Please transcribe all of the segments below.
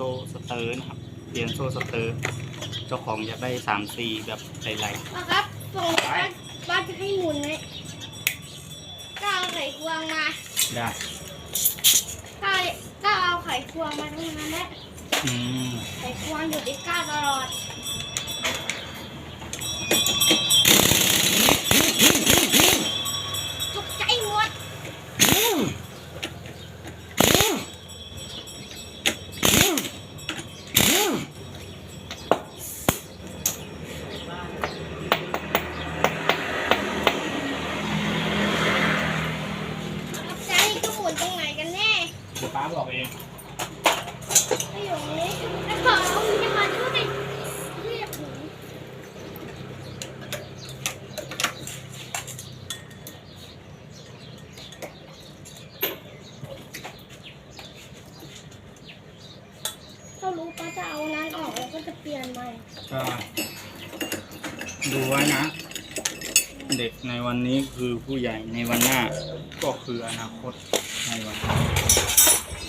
โซ่สเตอร์นะครับเปลี่ยนโซ่สเตอร์ เจ้าของอยากได้สามซีแบบไหลนะครับส่งบ้านบ้านจะให้หมุนไหมก็เอาไข่ควงมาๆได้ก็ก็เอาไข่ควงมาทั้งนั้นแหละอืมไข่ควงอยู่ที่ก้าตลอดตกใจหมด ตกใจก็หมุนตรงไหนกันแน่ เดี๋ยวป้าบอกเอง ไม่อยู่ตรงนี้แล้วขอเอามีมาช่วยเรียกหนู ถ้ารู้ป้าจะเอานั้นออกแล้วก็จะเปลี่ยนใหม่ ก็ดูไว้นะ เด็กในวันนี้คือผู้ใหญ่ในวันหน้า ก็คืออนาคตในวันหน้า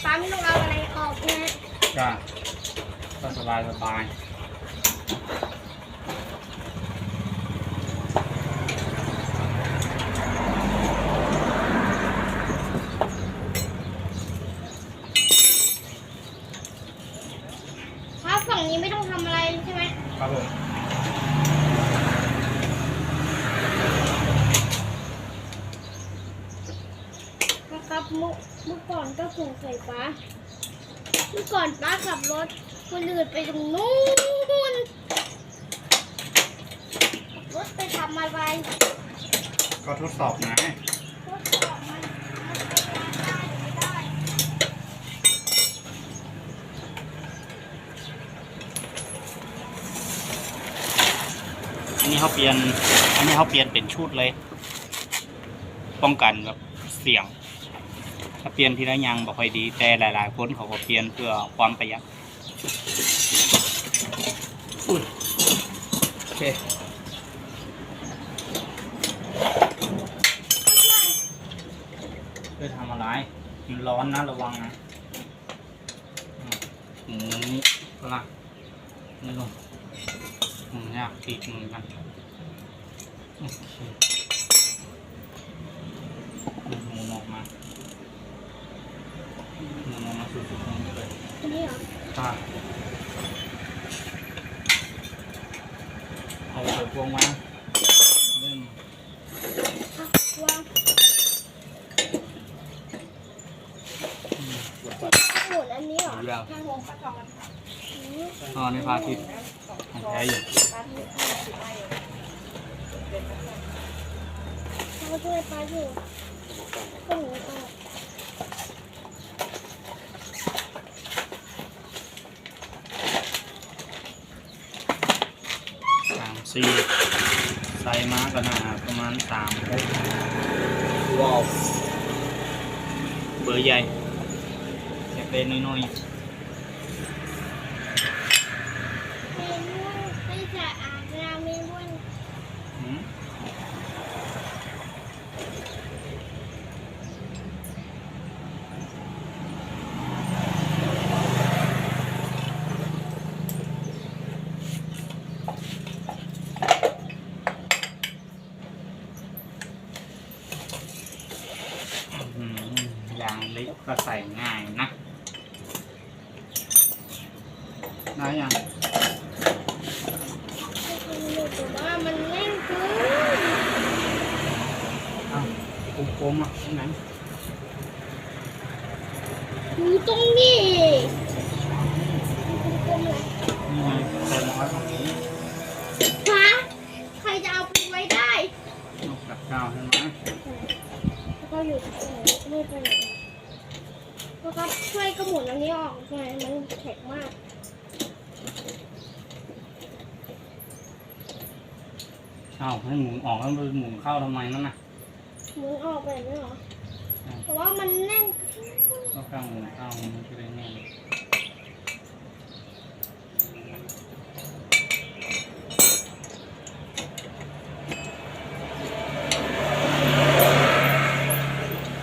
ป้าไม่ต้องเอาอะไรออกนะก็ก็สบายสบาย ถ้าฝั่งนี้ไม่ต้องทำอะไรใช่ไหม ครับผม นะครับเมื่อเมื่อก่อนก็สงสัยป้าเมื่อก่อนป้าขับร ถคนอื่นไปตรงนู้นรถไปทำอะไรก็ทดสอบนะทดสอบมันมันไปได้หรือไม่ได้อันนี้เขาเปลี่ยน อันนี้เขาเปลี่ยนเป็นชุดเลย ป้องกันแบบเสียง ถ้าเปลี่ยนทีละอย่างบ่ค่อยดี แต่หลาย ๆ คนเขาก็เปลี่ยนเพื่อความประหยัด อุ้ยโอเคเพื่อทำอะไรมันร้อนนะระวังนะหมูนี่ก็ละนี่ลงหมูยากตีกมือกันโอเคหมูออกมาหมูออกมาสุดๆตรงนี้เลยนนี้เหรอ ค่ะเอาใส่พวงมาเริ่มอะวางอืมปวดหมุนอันนี้เหรอแล้วทางวงประจอนอืมตอนนี้พระอาทิตย์ของแท้อยู่เขาช่วยป้าอยู่ก็หนูออก สามสี่ใส่มาก็น่าประมาณสามว้าวเบอร์ใหญ่อยากได้น้อยเมนูไม่จะอาบน้ำเมนู ๆหืม อืมยางเล็ กก็ใส่ง่ายนะได้ยังแต่ว่ามันแน่นเกินอ้าวกลมๆอะที่ไหนอยู่ตรงนี้กลมๆเลยนี่ไงเติมไว้ตรงนี้ฮะใครจะเอาไปไว้ได้นกกับข้าวใช่ไหมแล้วก็อยู่ตรงไหนไม่ไปไหน แล้วก็ช่วยกระหมุนอันนี้ออกหน่อยมันแข็งมากอ้าวให้หมุนออกแล้วหมุนเข้าทำไมนั่นน่ะหมุนออกไปไหมเหรอแต่ว่ามันแน่นก็ข้างหมุนเข้ามันจะได้แน่เลย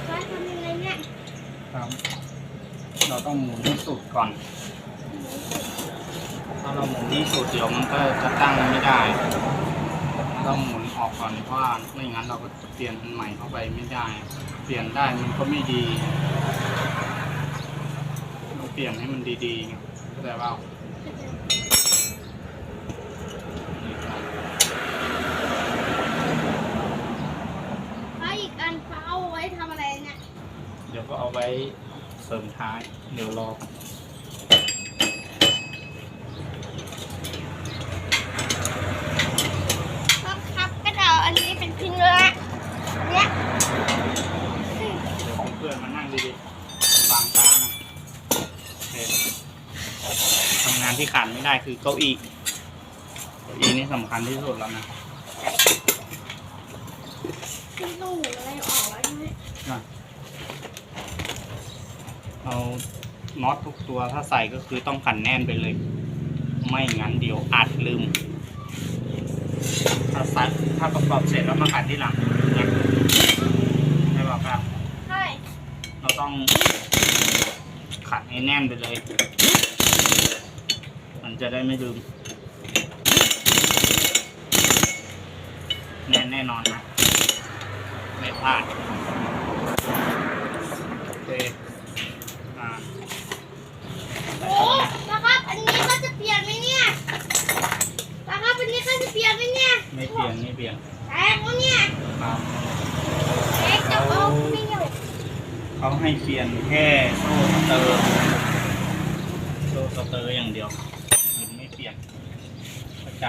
ป้าทำยังไงเนี่ยครับเราต้องหมุนให้สุด ก่อนอืมถ้าเราหมุนที่สุดเดี๋ยวมันก็จะตั้งไม่ได้ต้องหมุนออกก่อนเพราะว่าไม่งั้นเราก็จะเปลี่ยนอันใหม่เข้าไปไม่ได้ เปลี่ยนได้มันก็ไม่ดีต้องเปลี่ยนให้มันดีๆไงเข้าใจเปล่านี่ครับถ้าอีกอันเขาเอาไว้ทำอะไรเนี่ยเดี๋ยวก็เอาไว้เสริมท้าย เดี๋ยวรอ ครับครับก็จะเอาอันนี้เป็นพินเนื้ออันเนี้ย เดี๋ยวเพื่อนๆมานั่งดีๆบางช้านะโอเค ทำงานที่ขาดไม่ได้คือเก้าอี้เก้าอี้นี่สำคัญที่สุดแล้วนะไม่ต้องหมุนอะไรออกแล้วใช่ไหมนะเอาน็อตทุกตัวถ้าใส่ก็คือต้องขันแน่นไปเลย ไม่งั้นเดี๋ยวอาจลืม ถ้าใส่ถ้าประกอบเสร็จแล้วมาขันที่หลังนะใช่ป่ะครับใช่เราต้องขัดให้แน่นไปเลย มันจะได้ไม่ลืมแน่นแน่นอนนะไม่พลาดโอเคอ่าโอ้นะครับ อันนี้เขาจะเปลี่ยนไหมเนี่ยนะครับ อันนี้เขาจะเปลี่ยนไหมเนี่ยไม่เปลี่ยนไม่เปลี่ยนแตกวะเนี่ยครับแตกจะเอาไม่อยู่เขาให้เปลี่ยนแค่โซ่สเตอร์โซ่ สเตอร์อย่างเดียวมันไม่เปลี่ยนเข้าใจ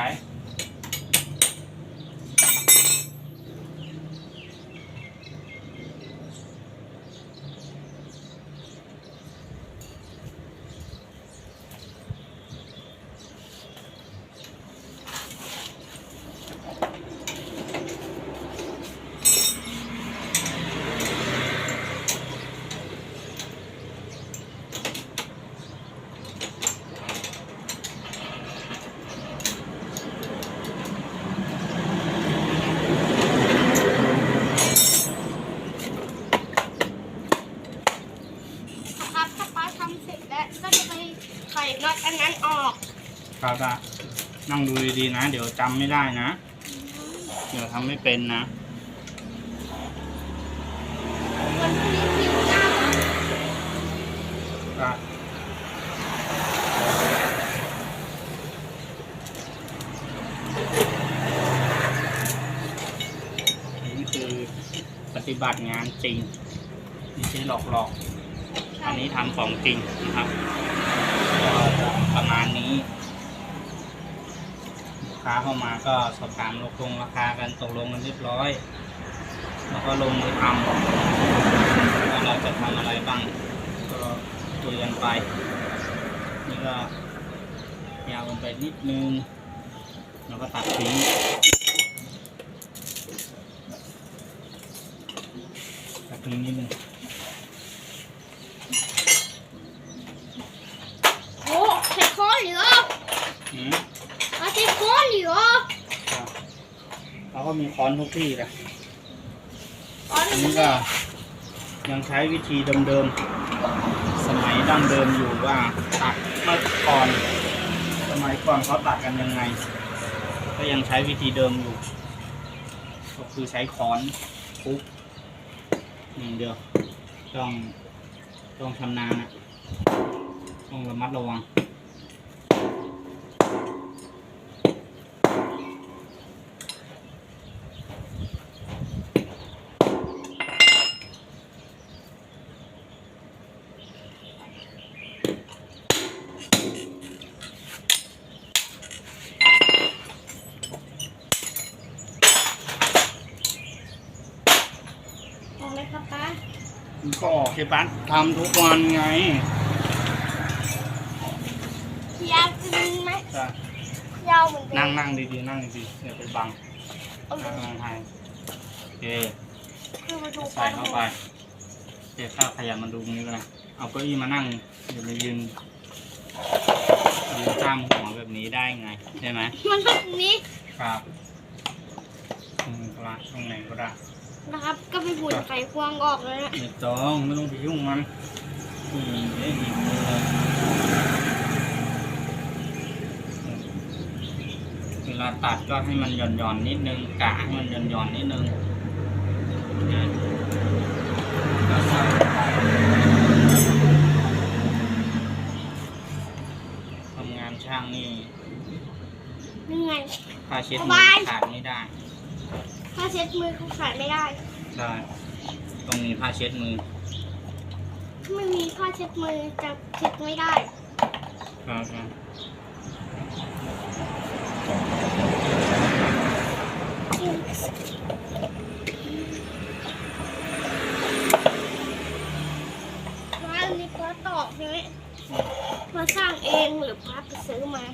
ครับถ้าป้าทำเสร็จแล้วก็จะไปไขน็อตอันนั้นออก ครับอะนั่ง ดูดีๆนะ เดี๋ยวจำไม่ได้นะ เดี๋ยวทำไม่เป็นนะวันพรุ่งนี้คิวหน้าเหรอครับนี่คือปฏิบัติงานจริงไม่ใช่หลอกหลอกๆอันนี้ทำของจริงนะครับก็ประมาณ ค้าเข้ามาก็สอบถามลงลงราคากันตกลงกันเรียบร้อย แล้วก็ลงมือทำว่าเราจะทำอะไรบ้าง ก็คุยกันไป นี่ก็ยาวกันไปนิดนึง แล้วก็ตัดทิ้งตัดทิ้งนิดนึง โอ้ใช้ค้อนเหรอ อืม เอาใช้ค้อนเหรอ ครับเราก็ มีค้อนทุกที่แหละค้อนอันมันนี้ไม่ก็ยังใช้วิธีเดิมๆ สมัยดั้งเดิมอยู่ว่าตัดเมื่อก่อน สมัยก่อนเขาตัดกันยังไง ก็ยังใช้วิธีเดิมอยู่ ก็คือใช้ค้อนทุบอย่างเดียว ต้องต้องชำนาญนะต้องระมัดระวัง ออกเลยครับป้า ก็ออกที่บ้านทำทุกวันไงยาวจริงไหมจะยาวเหมือนเดินั่งมนั่งดีๆนั่งดีๆอย่าไปบังเอานั่งนั่งให้โอเคคือมาดูใส่เข้าไปเดี๋ยวข้าวขยันมาดูตรงนี้ก็ได้เอาเก้าอี้มานั่งอย่าไปยืนยืนข้ามหัวแบบนี้ได้ไงใช่ไหม มันแบบนี้ ครับตรงนี้ก็ได้ตรงไหนก็ได้ นะครับ ก็ไปบุนไขควงออกเลยนะไม่ต้องไม่ต้องไปยุ่งมันอืมเอ้ยหยิบมือเลยลาตัดก็ให้มันหย่อนหย่อนๆนิดนึงกะให้มันหย่อนหย่อนๆนิดนึงนะก็ใส่ไปทำงานช่างนี่ยังไงผ้าเช็ดสมืบาอยขาดไม่ได้ ถ้าเช็ดมือเขาขาดไม่ได้ ใช่ต้องมีผ้าเช็ดมือถ้าไม่มีผ้าเช็ดมือจะเช็ดไม่ได้ครับครับร้านนี้ป้าตอกใช่ไหมป้าสร้างเองหรือป้าไปซื้อมา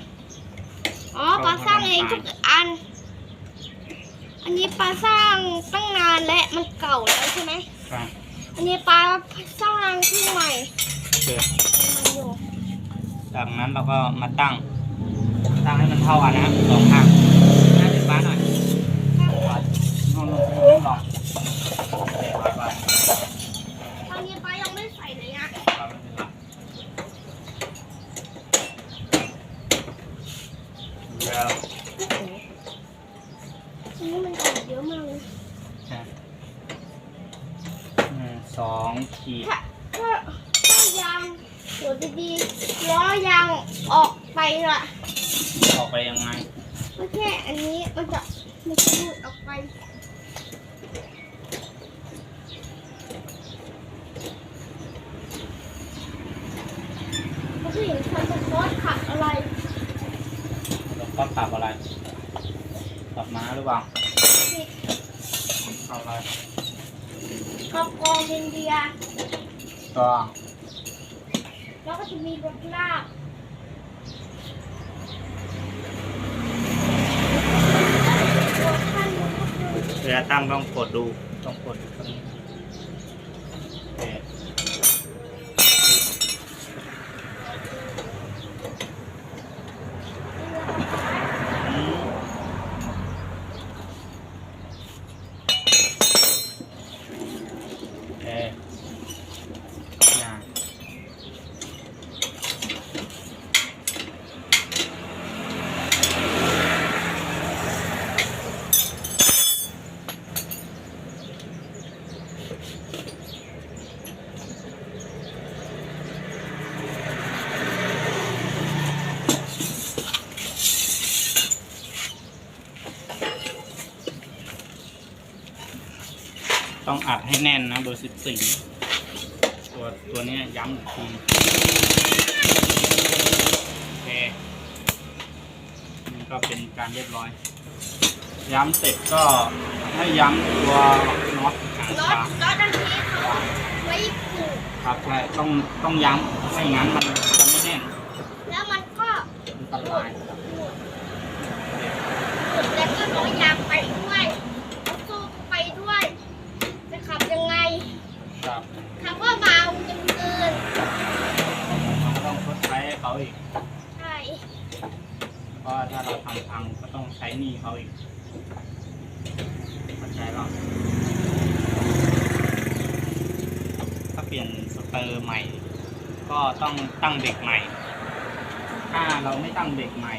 อ๋อป้าสร้างเองทุกอัน อันนี้ป้าสร้างตั้งนานและมันเก่าแล้วใช่ไหม ครับ อันนี้ป้าสร้างขึ้นใหม่โอเคมันอยู่จากนั้นเราก็มาตั้ง ตั้งให้มันเท่ากันนะครับสองข้างหน้าเป็นฟ้าหน่อยนอนลงไปนอนโอเคไปไป ตอนนี้ป้ายังไม่ใส่เลยอะ ครับไม่เป็นไรแล้ว อันนี้มันออกเยอะมากเลย อะหนึ่งสองขีด ถ้าถ้าถ้ายางหัวดีๆล้อยางออกไปละ ออกไปยังไง ไม่แค่อันนี้มันจะ มันจะหลุดออกไปเขาเห็นคนจะโพสต์ขับอะไรแล้วก็ปรับอะไรปรับม้าหรือเปล่าผิดเอาอะไรกับกองอินเดียก็แล้วก็จะมีรถลากตัวขั้นมันก็คือ เวลาตั้งต้องกดดูต้องกดตรงนี้ ต้องอัดให้แน่นนะเบอร์สิบสี่ตัวตัวเนี้ยย้ำอีกทีโอเคนี่ก็เป็นการเรียบร้อย ย้ำเสร็จก็ให้ย้ำตัวน็อตหางรถปากรถอันนี้เขาไว้ผูกครับใช่ต้องต้องย้ำไม่งั้นมันจะไม่แน่นแล้วมันก็อันตรายหลุดหลุดแล้วก็ล้อยางไปด้วยแล้วโซ่ก็ไปด้วย จะขับยังไง ครับ ขับว่าเบาจังเกิน มันต้องชดใช้ให้เขาอีก ใช่ เพราะถ้าเราทำพังก็ต้องใช้หนี้เขาอีกเข้าใจหรอถ้าเปลี่ยนสเตอร์ใหม่ ก็ต้องตั้งเบรกใหม่ ถ้าเราไม่ตั้งเบรกใหม่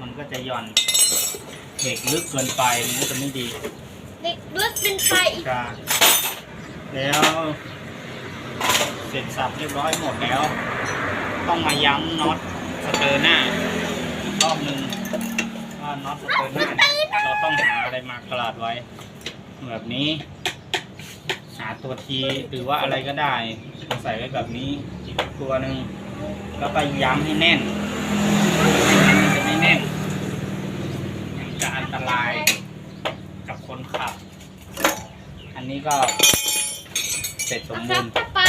มันก็จะหย่อนเบรกลึกเกินไปมันก็จะไม่ดีเด็กลึกเป็นไปอีก จ้าแล้วเสร็จสับเรียบร้อยหมดแล้ว ต้องมาย้ำน็อตสเตอร์หน้า อีกรอบหนึ่งว่าน็อตสเตอร์หน้าเนี่ยเราต้องหาอะไรมากระดาษไว้ แบบนี้ หาตัวทีหรือว่าอะไรก็ได้มาใส่ไว้แบบนี้อีกตัวหนึ่งแล้วก็ย้ำให้แน่นไม่งั้นมันจะไม่แน่นมันจะอันตรายกับคนขับ อันนี้ก็เสร็จสมนะคบูรับรณ์ถ้าป้า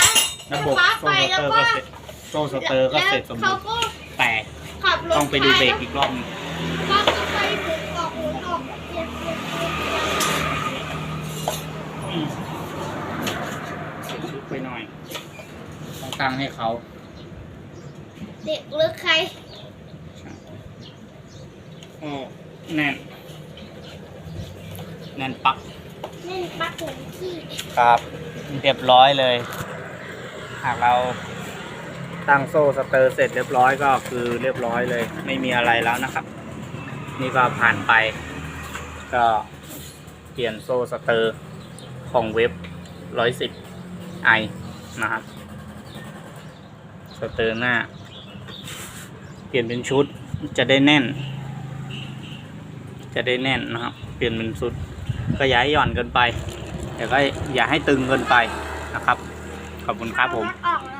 ระบบป้าโซ่ไปสแล้วเตอร์ก็ก็เสร็จโซ่สเตอร์ก็เสร็จสมบูเขารณ์ก็แต่ขับรถต้องไปดูเบรกอีกรอบหนึงป้าก็ไปหมุนออกหมุนออกเปลี่ยนเปลี่ยนเปลี่ยนเปลี่ยนอืมเสร็จลึกไปหน่อย ต้องตั้งให้เขา เด็กหรือใครโอ้แน่น แน่นปักเล่นปักหมุนที่ ครับ เรียบร้อยเลย หากเรา ตั้งโซ่สเตอร์เสร็จเรียบร้อยก็คือเรียบร้อยเลย ไม่มีอะไรแล้วนะครับ นี่ก็ผ่านไป ก็เปลี่ยนโซ่สเตอร์ของเว็บร้อยสิบไอนะครับสเตอร์หน้า เปลี่ยนเป็นชุดจะได้แน่น จะได้แน่นนะครับ เปลี่ยนเป็นชุดก็อย่าให้หย่อนเกินไป แต่ก็อย่าให้ตึงเกินไปนะครับ ขอบคุณครับผมออ